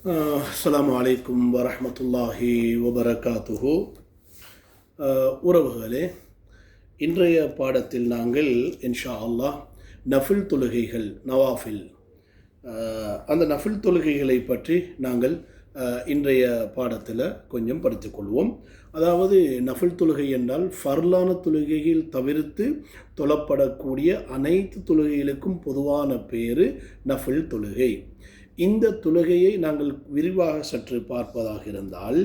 அஸ்லாம் அலைக்கும் வரமத்துல்லாஹி வபரகாத்துஹு. உறவுகளே இன்றைய பாடத்தில் நாங்கள் இன்ஷா அல்லாஹ் நஃபில் தொழுகைகள் நவாஃபில். அந்த நஃபில் தொழுகைகளை பற்றி நாங்கள் இன்றைய பாடத்தில் கொஞ்சம் படித்துக்கொள்வோம் அதாவது நஃபில் தொழுகை என்றால் ஃபர்லான தொழுகையில் தவிர்த்து தொழப்படக்கூடிய அனைத்து தொழுகைகளுக்கும் பொதுவான பேர் நஃபில் தொழுகை. இந்த தொழுகையை நாங்கள் விரிவாக சற்று பார்ப்பதாக இருந்தால்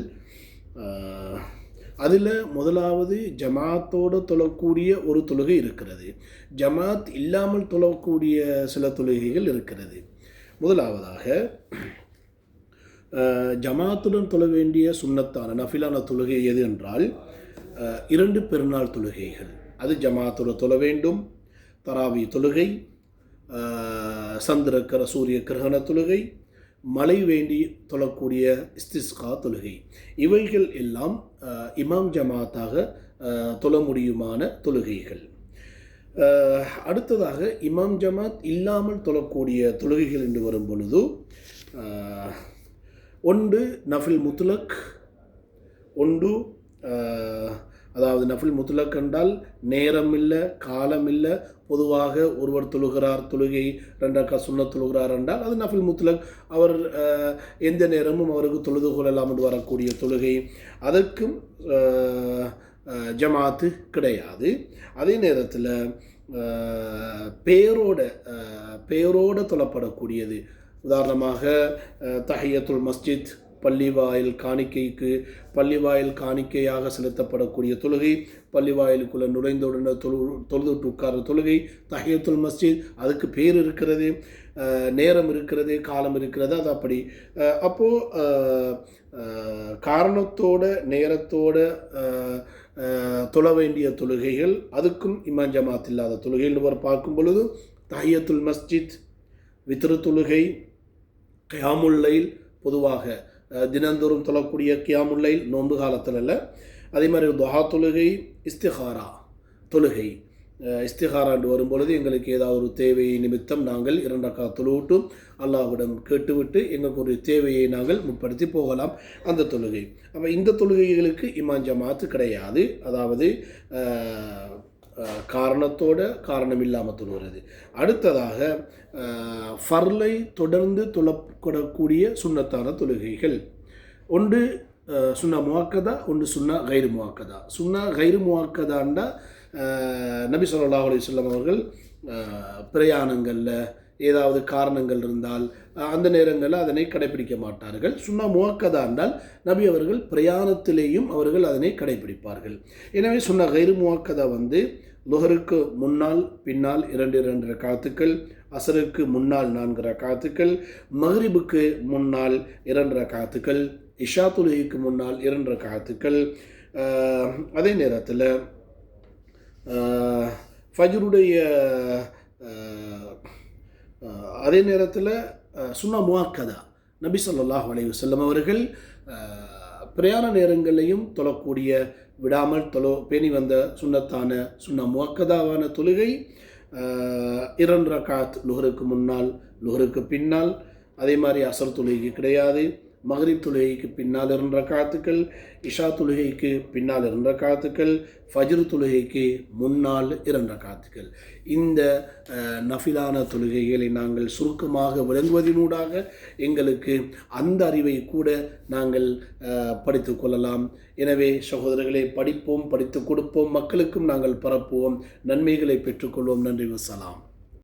அதில் முதலாவது ஜமாத்தோடு தொழக்கூடிய ஒரு தொழுகை இருக்கிறது. ஜமாத் இல்லாமல் தொழக்கூடிய சில தொழுகைகள் இருக்கிறது. முதலாவதாக ஜமாத்துடன் தொழ வேண்டிய சுண்ணத்தான நஃபிலான தொழுகை எது என்றால் இரண்டு பெருநாள் தொழுகைகள். அது ஜமாத்துடன் தொழ வேண்டும். தராவி தொழுகை சந்திரக்கர சூரிய கிரகண தொழுகை மழை வேண்டி தொழக்கூடிய இஸ்திஸ்கா தொழுகை. இவைகள் எல்லாம் இமாம் ஜமாத்தாக தொழ முடியுமான தொழுகைகள். அடுத்ததாக இமாம் ஜமாத் இல்லாமல் தொழக்கூடிய தொழுகைகள் என்று வரும் பொழுது ஒன்று நஃபில் முத்துலக் ஒன்று அதாவது நஃபில் முத்துலக் என்றால் நேரம் இல்லை காலம் இல்லை பொதுவாக ஒருவர் தொழுகிறார் தொழுகை ரெண்டாக்கா சுண்ண தொழுகிறார் என்றால் அது நஃபில் முத்துலக். அவர் எந்த நேரமும் அவருக்கு தொழுது கொள்ளலாம் என்று வரக்கூடிய தொழுகை. அதற்கும் ஜமாத்து கிடையாது. அதே நேரத்தில் பேரோட பேரோட தொழப்படக்கூடியது. உதாரணமாக தஹியத்துல் மஸ்ஜித் பள்ளிவாயில் காணிக்கைக்கு பள்ளிவாயில் காணிக்கையாக செலுத்தப்படக்கூடிய தொழுகை பள்ளிவாயிலுக்குள்ளே நுழைந்தவுடனே தொழு தொழுதுட்டு உட்கார தொழுகை தஹியத்துல் மஸ்ஜித் அதுக்கு பேர் இருக்கிறது நேரம் இருக்கிறது காலம் இருக்கிறது அது அப்படி. அப்போது காரணத்தோட நேரத்தோட தொழ வேண்டிய தொழுகைகள் அதுக்கும் இமான் ஜமாத் இல்லாத தொழுகைகள் ஒரு பார்க்கும் பொழுது தஹியத்துல் மஸ்ஜித் வித்ரு தொழுகை கியாமுல்லைல் பொதுவாக தினந்தோறும் தொழக்கூடிய கியாமுல்லைல் நோன்பு காலத்தில் இல்லை அதே மாதிரி துஹா தொழுகை இஸ்திஹாரா தொழுகை. இஸ்திஹாராண்டு வரும்பொழுது எங்களுக்கு ஏதாவது ஒரு தேவையை நிமித்தம் நாங்கள் இரண்டக்கா தொழுவிட்டும் அல்லாஹ்விடம் கேட்டுவிட்டு எங்களுக்கு ஒரு தேவையை நாங்கள் முற்படுத்தி போகலாம் அந்த தொழுகை. அப்போ இந்த தொழுகைகளுக்கு இமாம் ஜமாத்து கிடையாது. அதாவது காரணத்தோட காரணம் இல்லாமல் தொழுகிறது அடுத்ததாக ஃபர்லை தொடர்ந்து தொழப்படக்கூடிய சுண்ணத்தான தொழுகைகள். ஒன்று அஹ், முவாக்கதா ஒன்று சுண்ணா கைரு முவாக்கதா. சுண்ணா கைரு முவாக்கதாண்டா நபி ஸல்லல்லாஹு அலி வஸல்லம் அவர்கள் பிரயாணங்களில் ஏதாவது காரணங்கள் இருந்தால் அந்த நேரங்களில் அதனை கடைபிடிக்க மாட்டார்கள். சுண்ணா முவக்கதா என்றால் நபி அவர்கள் பிரயாணத்திலேயும் அவர்கள் அதனை கடைபிடிப்பார்கள் எனவே சுண்ணா கைரு முவாக்கதா வந்து லுஹருக்கு முன்னால் பின்னால் இரண்டு இரண்டு ரக்காத்துக்கள் அசருக்கு முன்னால் நான்கு ரக்காத்துக்கள் மஹ்ரிபுக்கு முன்னால் இரண்டு ரக்காத்துக்கள் இஷா தொழுகைக்கு முன்னால் இரண்டு ரக்காத்துக்கள் அதே நேரத்தில் ஃபஜ்ருடைய அதே நேரத்தில் சுன்னா முவாக்கதா. நபி சொல்லாஹ் அலைஹி வஸல்லம் அவர்கள் பிரயாண நேரங்களையும் தொழக்கூடிய விடாமல் தொழோ பேணி வந்த சுண்ணத்தான சுன்னா முவாக்கதாவான தொழுகை இரண்டு ரகாத் லுஹருக்கு முன்னால் லுஹருக்கு பின்னால் அதே மாதிரி அசர் தொழுகை கிடையாது. மகரிப் தொழுகைக்கு பின்னால் இருந்த காத்துக்கள் இஷா தொழுகைக்கு பின்னால் இருந்த காத்துக்கள் ஃபஜ்ர் தொழுகைக்கு முன்னால் இருந்த காத்துக்கள் இந்த நஃபிலான தொழுகைகளை நாங்கள் சுருக்கமாக விளங்குவதனூடாக எங்களுக்கு அந்த அறிவை கூட நாங்கள் படித்து கொள்ளலாம். எனவே சகோதரர்களை படிப்போம் படித்து கொடுப்போம் மக்களுக்கும் நாங்கள் பரப்புவோம். நன்மைகளை பெற்றுக்கொள்வோம் நன்றி வசலாம்.